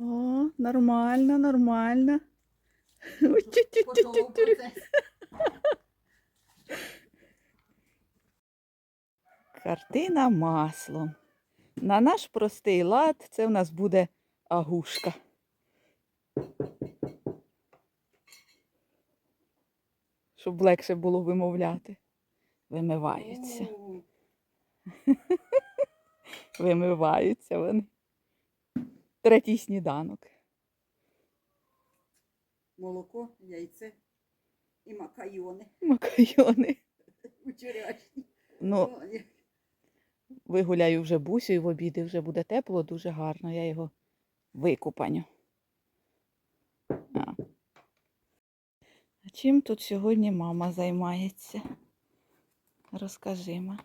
О, нормально, нормально. Картина маслом. На наш простий лад це в нас буде агушка. Щоб легше було вимовляти. Вимиваються. Вимиваються вони. Третій сніданок. Молоко, яйце і макайони Макайони. вчорашні. Ну, вигуляю вже бусю і в обіди вже буде тепло, дуже гарно. Я його викупаню. А. а чим тут сьогодні мама займається? Розкажи ма.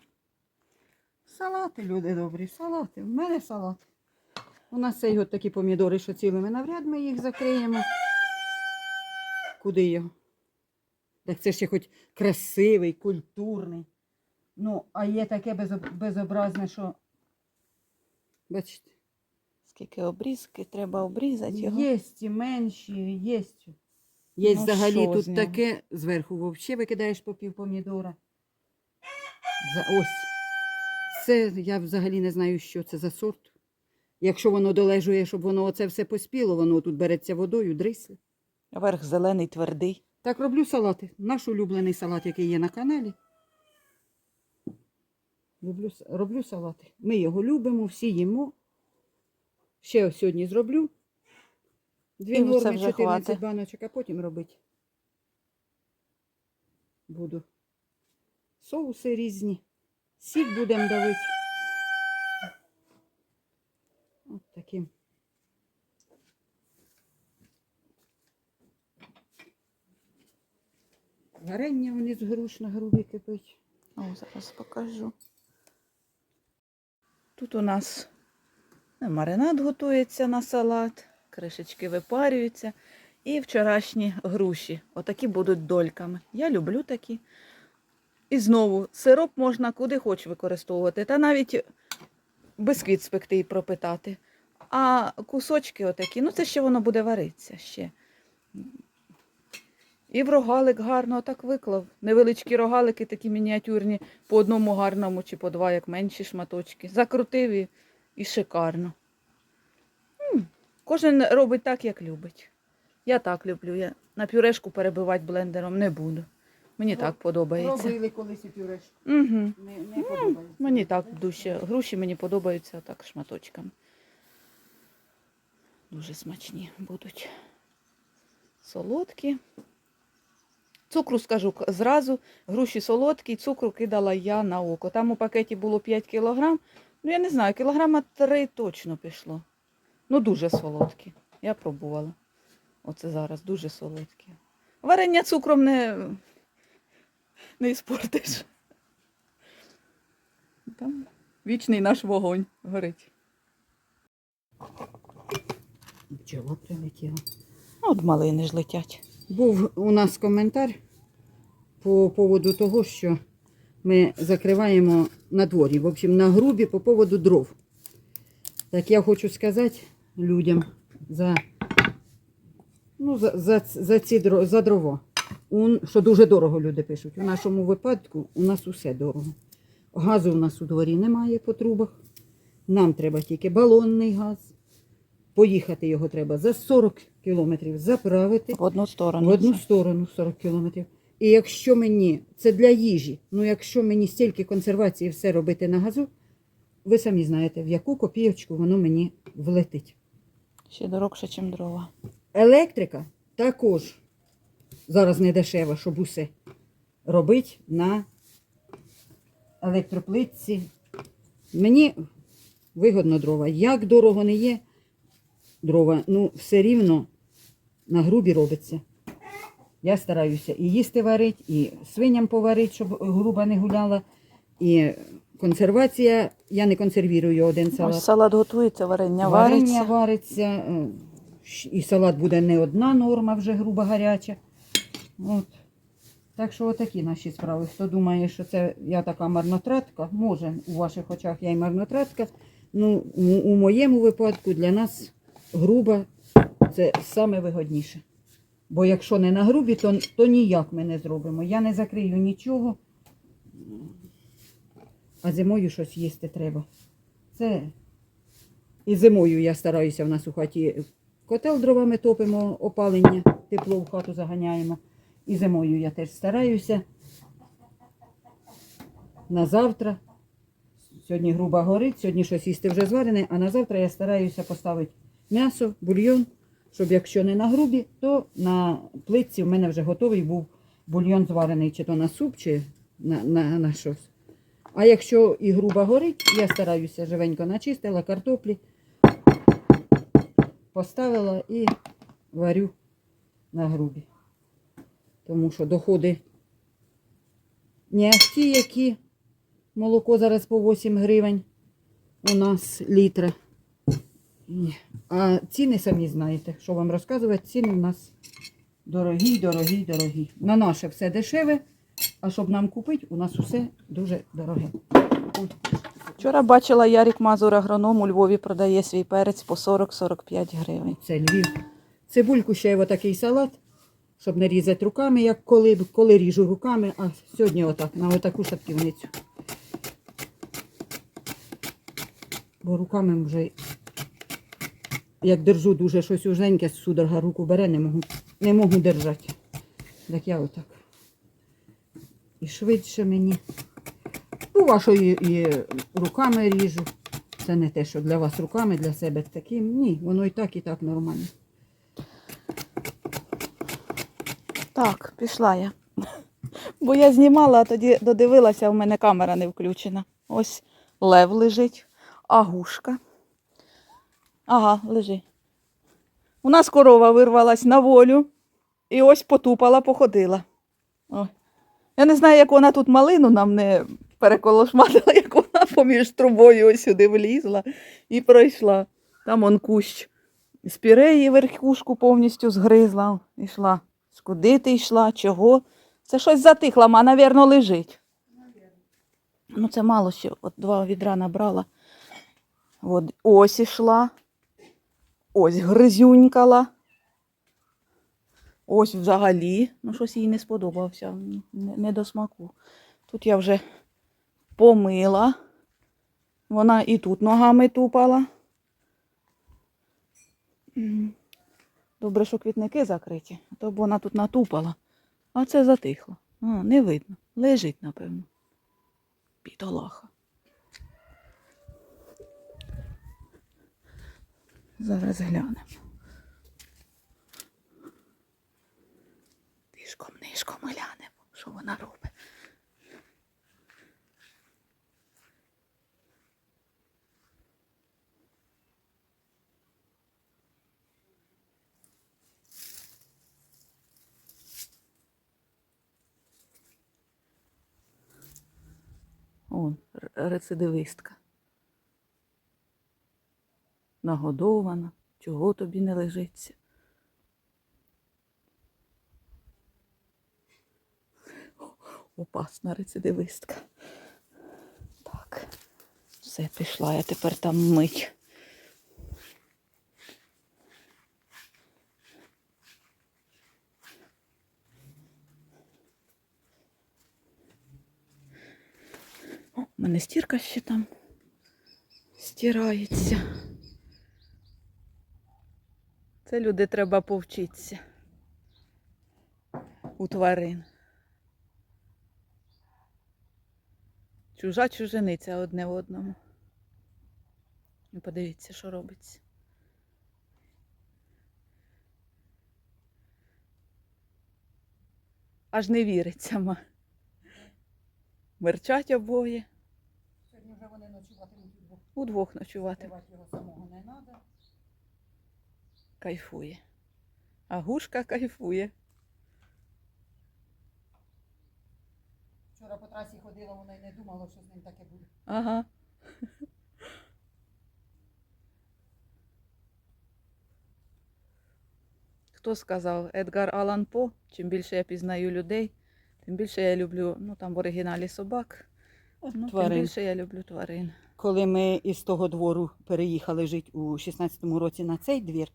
Салати, люди добрі, салати. У мене салат. У нас цей от такі помідори, що цілими навряд ми їх закриємо. Куди його? Так це ще хоч красивий, культурний. Ну, а є таке безобразне, що. Бачите, Скільки обрізки, треба обрізати його. є і менші, є. Є Ну, взагалі тут таке зверху вовче викидаєш по пів помідора. За, ось. Це я взагалі не знаю, що це за сорт. Якщо воно долежує, щоб воно оце все поспіло, воно тут береться водою, дрисли. Верх зелений, твердий. Так роблю салати. Наш улюблений салат, який є на каналі. Люблю, роблю салати. Ми його любимо, всі їмо. Ще ось сьогодні зроблю. Дві І норми, 14 хватить. баночок, а потім робити. Буду. Соуси різні. Сік будемо давити. От таким. Варення вони з груш на грубі кипить. О, зараз покажу. Тут у нас е, маринад готується на салат, кришечки випарюються. І вчорашні груші. Отакі будуть дольками. Я люблю такі. І знову сироп можна куди хоч використовувати, та навіть бисквіт спекти і пропитати. А кусочки отакі, ну це ще воно буде варитися ще. І в рогалик гарно так виклав. Невеличкі рогалики, такі мініатюрні, по одному гарному чи по два, як менші шматочки. Закрутив і, і шикарно. М, Кожен робить так, як любить. Я так люблю. Я на пюрешку перебивати блендером не буду. Мені Ну, так подобається. Робили колись і пюрешку. Угу. Не, не подобається. Мені так дужче. Груші мені подобаються так шматочками. Дуже смачні будуть. Солодкі. Цукру скажу зразу. Груші солодкі, цукру кидала я на око. Там у пакеті було 5 кілограм. Ну, я не знаю, кілограма 3 точно пішло. Ну, дуже солодкі. Я пробувала. Оце зараз дуже солодкі. Варення цукром не, не іспортиш. Там вічний наш вогонь горить. Бджола прилетіла. От малини ж летять. Був у нас коментар по поводу того, що ми закриваємо на дворі, в общем, на грубі по поводу дров. Так я хочу сказати людям за, ну, за, за, за, ці за дрова. У, що дуже дорого люди пишуть. У нашому випадку у нас усе дорого. Газу у нас у дворі немає по трубах. Нам треба тільки балонний газ. Поїхати його треба за 40 кілометрів заправити. В одну сторону. В одну сторону 40 кілометрів. І якщо мені, це для їжі, ну якщо мені стільки консервації все робити на газу, ви самі знаєте, в яку копійочку воно мені влетить. Ще дорогше, ніж дрова. Електрика також зараз не дешева, щоб усе робити на електроплитці. Мені вигодно дрова. Як дорого не є дрова, ну все рівно на грубі робиться. Я стараюся і їсти варити, і свиням поварити, щоб груба не гуляла. І консервація, я не консервірую один салат. Ось салат готується, варення Варення вариться. вариться, е, і салат буде не одна норма, вже груба гаряча. От. Так що отакі наші справи. Хто думає, що це я така марнотратка, може у ваших очах я і марнотратка. Ну, у моєму випадку для нас груба це саме вигодніше. Бо якщо не на грубі, то, то ніяк ми не зробимо. Я не закрию нічого, а зимою щось їсти треба. Це і зимою я стараюся в нас у хаті котел дровами топимо, опалення, тепло в хату заганяємо. І зимою я теж стараюся на завтра. Сьогодні груба горить, сьогодні щось їсти вже зварене, а на завтра я стараюся поставити м'ясо, бульйон, щоб якщо не на грубі, то на плитці в мене вже готовий був бульйон зварений, чи то на суп, чи на, на, на щось. А якщо і груба горить, я стараюся живенько начистила картоплі, поставила і варю на грубі. Тому що доходи не ті, які молоко зараз по 8 гривень у нас літра. Ні. А ціни самі знаєте, що вам розказувати, ціни у нас дорогі, дорогі, дорогі. На наше все дешеве, а щоб нам купити, у нас усе дуже дороге. Вчора бачила Ярік Мазур агроном у Львові продає свій перець по 40-45 гривень. Це Львів. Цибульку ще й отакий салат, щоб не різати руками, як коли, коли ріжу руками, а сьогодні отак, на отаку шатківницю. Бо руками вже, як держу дуже щось уженьке, судорога руку бере, не можу, не можу держати. Так я отак. І швидше мені. Бува, що і, і руками ріжу. Це не те, що для вас руками, для себе таким. Ні, воно і так, і так нормально. Так, пішла я. Бо я знімала, а тоді додивилася, у мене камера не включена. Ось лев лежить, агушка. Ага, лежи. У нас корова вирвалась на волю і ось потупала, походила. Ой. Я не знаю, як вона тут малину нам не переколошматила, як вона поміж трубою ось сюди влізла і пройшла. Там он кущ з піреї верхушку повністю згризла. Ішла. Куди ти йшла? Чого? Це щось затихла, ма, навірно, лежить. Ну, це мало ще. От два відра набрала. От, ось ішла. Ось гризюнькала. Ось взагалі. Ну, щось їй не сподобався. Не, не до смаку. Тут я вже помила. Вона і тут ногами тупала. Добре, що квітники закриті, а то б вона тут натупала. А це затихло. А, не видно. Лежить, напевно. Бідолаха. Зараз глянемо. Тишком нишком глянемо, що вона робить. Он, рецидивистка. Нагодована. Чого тобі не лежиться? Опасна рецидивистка. Так. Все, пішла я тепер там мить. У мене стірка ще там стирається. Це люди треба повчитися у тварин. Чужа чужиниця одне в одному. І подивіться, що робиться. Аж не віриться, ма. Мерчать обоє. Сьогодні вже вони ночуватимуть удвох. Удвох ночувати. Його самого не треба. Кайфує. А гушка кайфує. Вчора по трасі ходила, вона й не думала, що з ним таке буде. Ага. Хто сказав? Едгар Алан По. Чим більше я пізнаю людей, тим більше я люблю, ну там в оригіналі собак. Ну, тим більше я люблю тварин. коли ми із того двору переїхали жити у 16-му році на цей двір,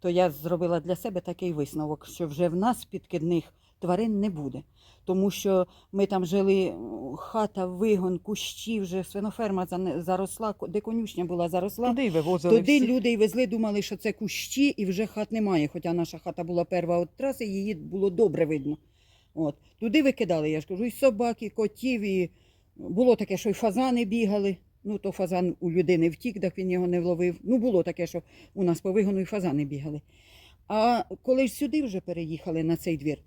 то я зробила для себе такий висновок, що вже в нас підкидних тварин не буде. Тому що ми там жили хата, вигон, кущі, вже свиноферма заросла, де конюшня була заросла. Туди вивозили Туди всі. люди й везли, думали, що це кущі, і вже хат немає. Хоча наша хата була перша від траси, її було добре видно. От. Туди викидали, я ж кажу, і собак, і котів, і було таке, що й фазани бігали. Ну, то фазан у людини втік, так він його не вловив. Ну, було таке, що у нас по вигону і фазани бігали. А коли ж сюди вже переїхали на цей двір,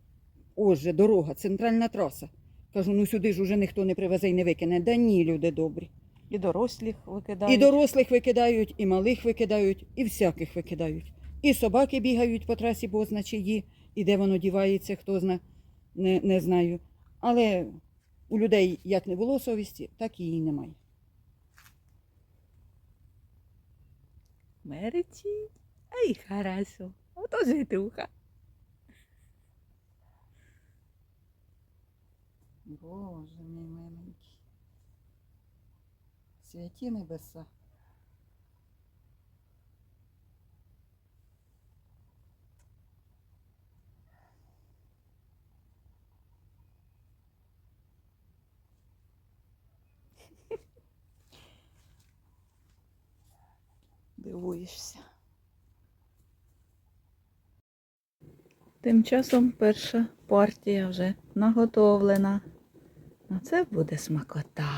ось же дорога, центральна траса. Кажу, ну сюди ж уже ніхто не привезе і не викине. Да ні, люди добрі. І дорослих викидають. І дорослих викидають, і малих викидають, і всяких викидають. І собаки бігають по трасі, бо чиї, і де воно дівається, хто зна, не, не знаю. Але у людей як не було совісті, так і її немає. Мерчить. Ай, хорошо. Ото житуха. Боже мій миленький. Святі небеса. Дивуєшся. Тим часом перша партія вже наготовлена. А це буде смакота.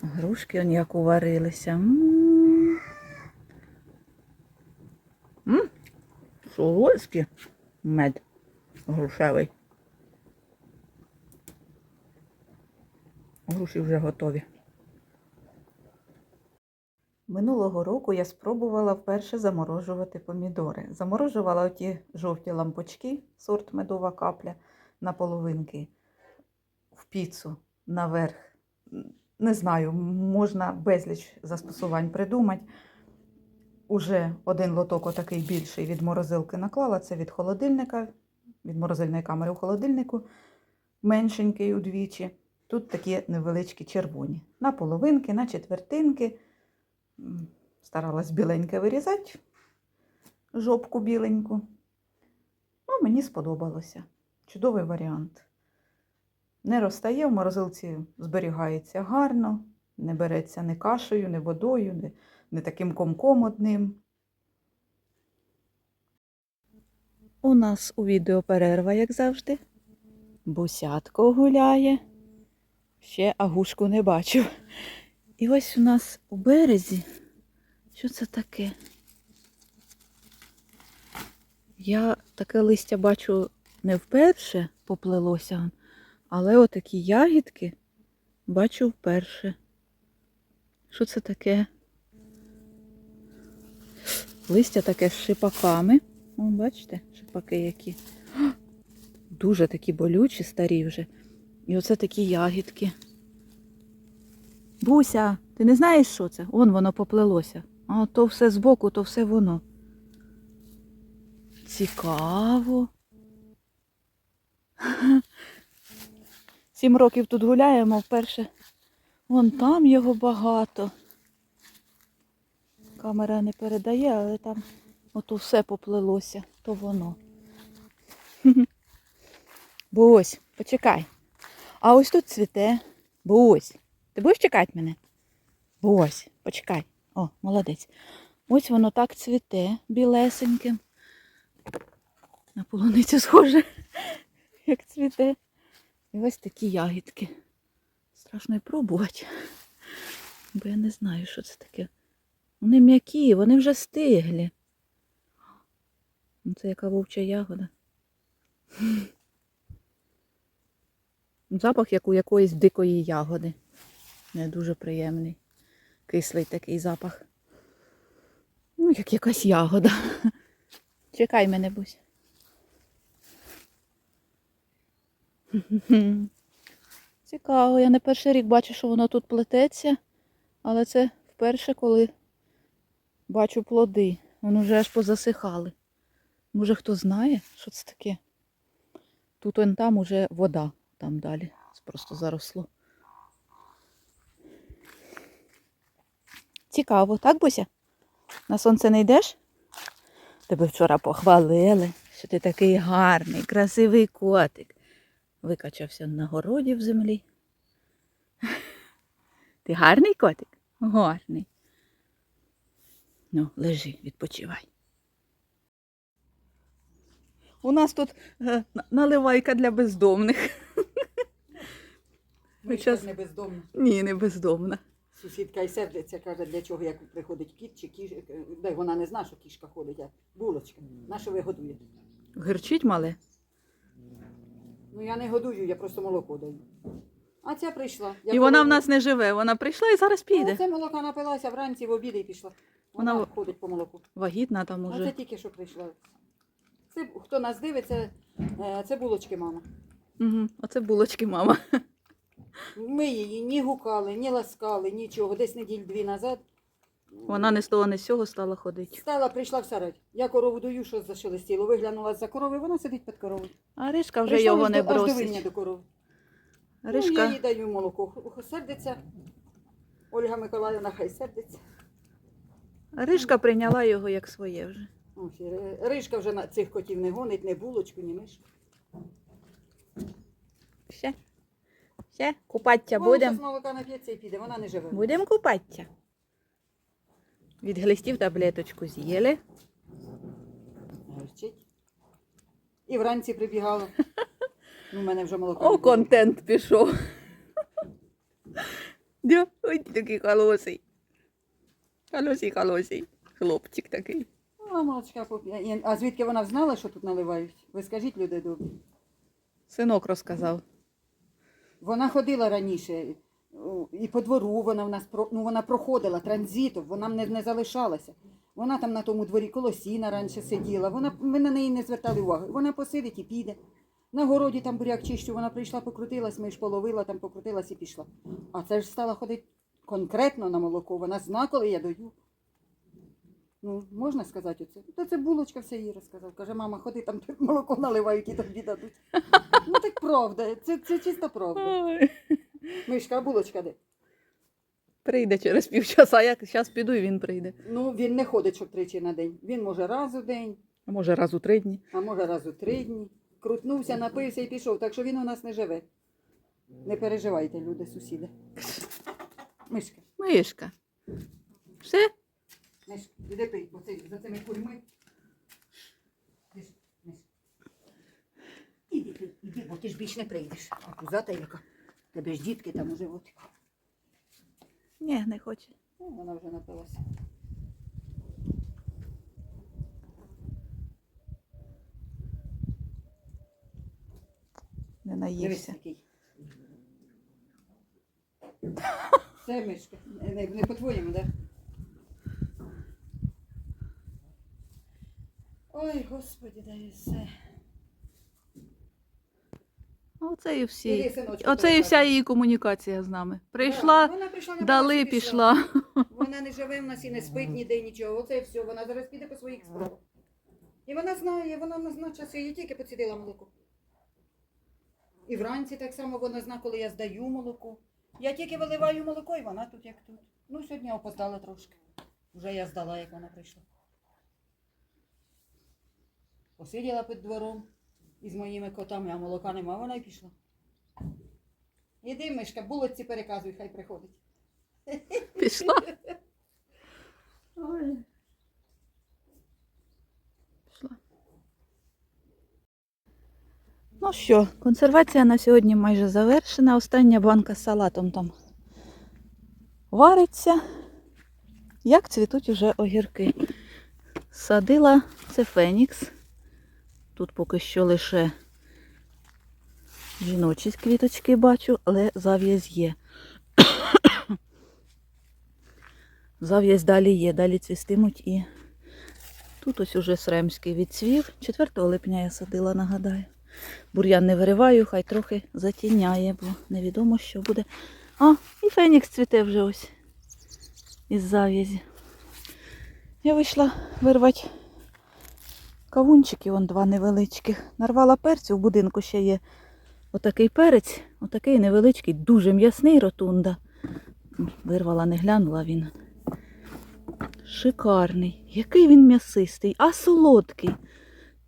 Грушки он як уварилися. М. М. Солодський мед грушевий. Груші вже готові. Минулого року я спробувала вперше заморожувати помідори. Заморожувала оті жовті лампочки, сорт медова капля, на половинки в піцу наверх. Не знаю, можна безліч застосувань придумати. Уже один лоток отакий більший від морозилки наклала. Це від холодильника, від морозильної камери у холодильнику, меншенький удвічі. Тут такі невеличкі червоні. На половинки, на четвертинки. Старалась біленьке вирізати, жопку біленьку. Ну, мені сподобалося. Чудовий варіант. Не розтає, в морозилці зберігається гарно, не береться ні кашею, ні водою, ні, ні таким комком одним. У нас у відео перерва, як завжди. Бусятко гуляє. Ще агушку не бачу. І ось у нас у березі. Що це таке? Я таке листя бачу не вперше поплелося, але отакі ягідки бачу вперше. Що це таке? Листя таке з шипаками. О, бачите, шипаки які. Дуже такі болючі, старі вже. І оце такі ягідки. Буся, ти не знаєш, що це? Он воно поплелося. А то все збоку, то все воно. Цікаво. Сім років тут гуляємо вперше. Вон там його багато. Камера не передає, але там ото все поплелося, то воно. Бусь, почекай. А ось тут цвіте. Бусь. Ти будеш чекати мене? Ось, почекай. О, молодець. Ось воно так цвіте білесеньким. На полуницю схоже, як цвіте. І ось такі ягідки. Страшно і пробувати. Бо я не знаю, що це таке. Вони м'які, вони вже стиглі. Ну, Це яка вовча ягода. Запах як у якоїсь дикої ягоди. Не дуже приємний. Кислий такий запах. Ну, як якась ягода. Чекай мене, бусь. Цікаво, я не перший рік бачу, що воно тут плететься, але це вперше, коли бачу плоди. Вони вже аж позасихали. Може хто знає, що це таке? Тут он там уже вода, там далі. Це просто заросло. Цікаво, так, Буся? На сонце не йдеш? Тебе вчора похвалили, що ти такий гарний, красивий котик. Викачався на городі в землі. Ти гарний котик? Гарний. Ну, лежи, відпочивай. У нас тут е, наливайка для бездомних. Ми ж не бездомні. Ні, не бездомна. Сусідка і сердиться, каже, для чого як приходить кіт чи кішка. Де вона не знає, що кішка ходить, а булочка. На що ви годуєте? Гирчить мале? Ну я не годую, я просто молоко даю. А ця прийшла. Я І вона в нас не живе, вона прийшла і зараз Ну, піде. Це молока напилася вранці в обід і пішла. Вона, Вона- ходить по молоку. Вагітна там А це тільки що прийшла. Це хто нас дивиться, е, це булочки, мама. Угу. Оце булочки, мама. Ми її ні гукали, ні ласкали, нічого. Десь неділь дві назад. Вона не з того, не з цього стала ходити. Стала, прийшла в сарай. Я корову дую, що зашелестіло. Виглянула за корови, вона сидить під коровою. А Ришка вже Прийшла його аж не до- аж до бросить. до корови. Ну, я Ришка, їй даю молоко. Х- Сердиться. Ольга Миколаївна хай сердиться. Ришка прийняла його як своє вже. Ось, і Ри- Рижка вже на цих котів не гонить, не булочку, ні мишку. Все. Все, купаття будемо. молока нап'ється і піде, вона не живе. Будемо купаття. Від глистів таблеточку з'їли. Гарчить. І вранці прибігала. Ну, У мене вже молока. О, контент пішов. Дя, ой, ти такий холосий. Холосий, холосий. Хлопчик такий. А, молочка поп'є. А звідки вона знала, що тут наливають? Ви скажіть, люди добрі. Синок розказав. Вона ходила раніше, і по двору вона в нас ну, вона проходила транзитом, вона не, не залишалася. Вона там на тому дворі колосіна раніше сиділа. Вона, ми на неї не звертали уваги. Вона посидить і піде. На городі там буряк чищу, вона прийшла, покрутилась, ми ж половила, там покрутилась і пішла. А це ж стала ходити конкретно на молоко. Вона зна, коли я даю. Ну, можна сказати оце? Та це булочка все їй розказав. Каже, мама, ходи там молоко наливають і тобі дадуть. Ну так правда, це, це чиста правда. Ой. Мишка, а булочка де? Прийде через півчаса, а я зараз піду і він прийде. Ну, він не ходить, щоб тричі на день. Він може раз у день, А може раз у три дні. а може раз у три дні. Крутнувся, напився і пішов, так що він у нас не живе. Не переживайте, люди, сусіди. Мишка, Мишка. Все? Мишка, іди пий, бо це, за цими курьми. Іди пий, іди, бо ти ж більш не прийдеш. А кузата яка? Тебе ж дітки там у животику. Ні, не хоче. Ну, вона вже напилася. Не Дивись наївся. який. Це мишка. Не, не, не по-твоєму, так? Да? Ой, господи, дай все. Оце і Іди, всі. синочку, Оце і вся її комунікація з нами. Прийшла, Да, вона прийшла, напилася дали, і пішла. Вона не живе в нас і не спить ніде нічого. Оце і все. Вона зараз піде по своїх справах. І вона знає, вона не знає часи. Я тільки поцідила молоко. І вранці так само вона знає, коли я здаю молоко. Я тільки виливаю молоко, і вона тут як тут. Ну, сьогодні опоздала трошки. Вже я здала, як вона прийшла. Посиділа під двором із моїми котами, а молока нема, вона й пішла. Іди, мишка, булочці переказуй, хай приходить. Пішла. Ой. Пішла. Ну що, консервація на сьогодні майже завершена. Остання банка з салатом там вариться. Як цвітуть уже огірки. Садила це Фенікс. Тут поки що лише жіночі квіточки бачу, але зав'язь є. Зав'язь далі є, далі цвістимуть і тут ось уже Сремський відцвів. 4 липня я садила, нагадаю. Бур'ян не вириваю, хай трохи затіняє, бо невідомо, що буде. А, і Фенікс цвіте вже ось із зав'язі. Я вийшла вирвати кавунчики, вон два невеличких. Нарвала перцю, в будинку ще є отакий перець, отакий невеличкий, дуже м'ясний ротунда. Вирвала, не глянула він. Шикарний. Який він м'ясистий, а солодкий.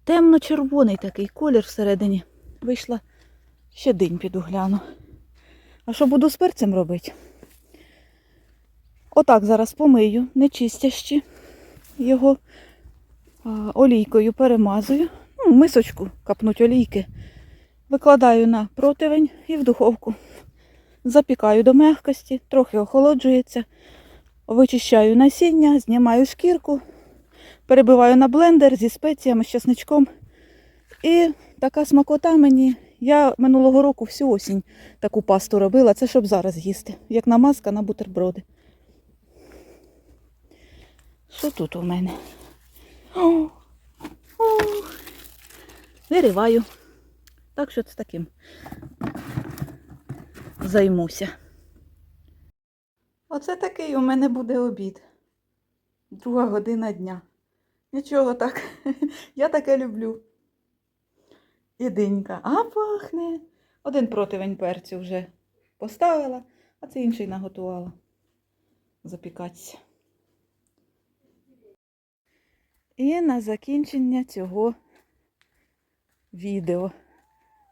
Темно-червоний такий колір всередині. Вийшла ще день піду гляну. А що буду з перцем робити? Отак зараз помию, не чистящі. Його олійкою перемазую. Ну, мисочку капнуть олійки. Викладаю на противень і в духовку. Запікаю до м'якості, трохи охолоджується. Вичищаю насіння, знімаю шкірку, перебиваю на блендер зі спеціями, з чесничком. І така смакота мені. Я минулого року всю осінь таку пасту робила, це щоб зараз їсти, як намазка на бутерброди. Що тут у мене? Вириваю. Так що це таким займуся. Оце такий у мене буде обід. Друга година дня. Нічого так. Я таке люблю. І. А пахне. Один противень перцю вже поставила, а це інший наготувала. Запікатися. І на закінчення цього відео.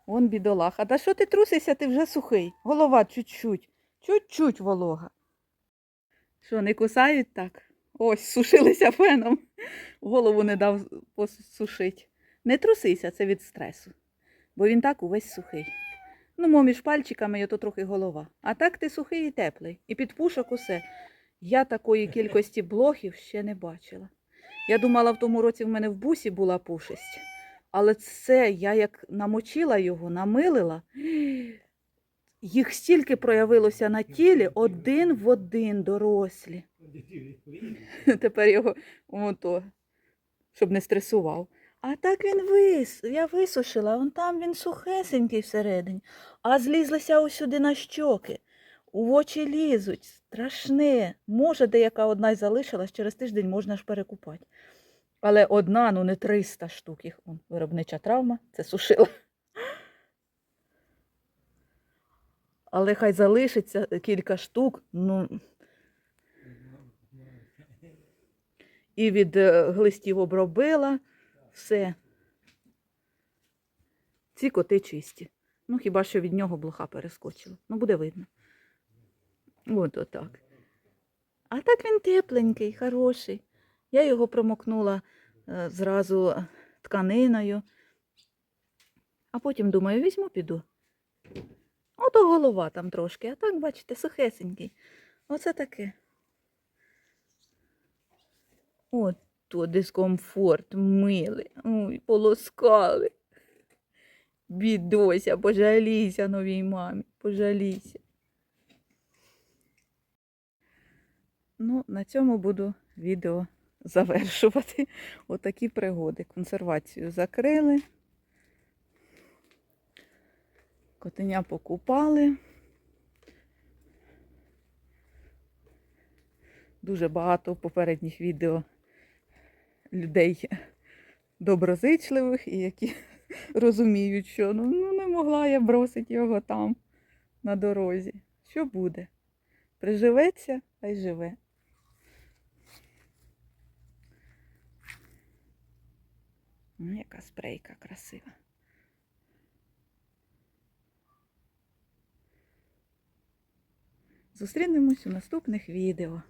Вон бідолаха. Та що ти трусишся, ти вже сухий. Голова чуть-чуть. Чуть-чуть волога. Що, не кусають так? Ось, сушилися феном. Голову не дав посушити. Не трусися, це від стресу. Бо він так увесь сухий. Ну, мо між пальчиками то трохи голова. А так ти сухий і теплий. І під пушок усе. Я такої кількості блохів ще не бачила. Я думала, в тому році в мене в бусі була пушість. Але це я як намочила його, намилила. Їх стільки проявилося на тілі один в один дорослі. Тепер його ото, щоб не стресував. А так він вис, я висушила, он там він сухесенький всередині, а злізлися ось сюди на щоки. У очі лізуть, страшне. Може, деяка одна й залишилась, через тиждень можна ж перекупати. Але одна, ну не 300 штук їх. Виробнича травма, це сушила. Але хай залишиться кілька штук, ну. І від е, глистів обробила все. Ці коти чисті. Ну, хіба що від нього блоха перескочила. Ну, буде видно. От отак. А так він тепленький, хороший. Я його промокнула е, зразу тканиною. А потім думаю, візьму, піду. Ото голова там трошки, а так, бачите, сухесенький. Оце таке. От то дискомфорт мили. Ой, полоскали. Бідося, пожалійся новій мамі, пожалійся. Ну, на цьому буду відео завершувати. Отакі пригоди. Консервацію закрили. Котеня покупали. Дуже багато попередніх відео людей доброзичливих і які розуміють, що ну, ну не могла я бросити його там на дорозі. Що буде? Приживеться, а й живе. Ну, яка спрейка красива. Зустрінемось у наступних відео.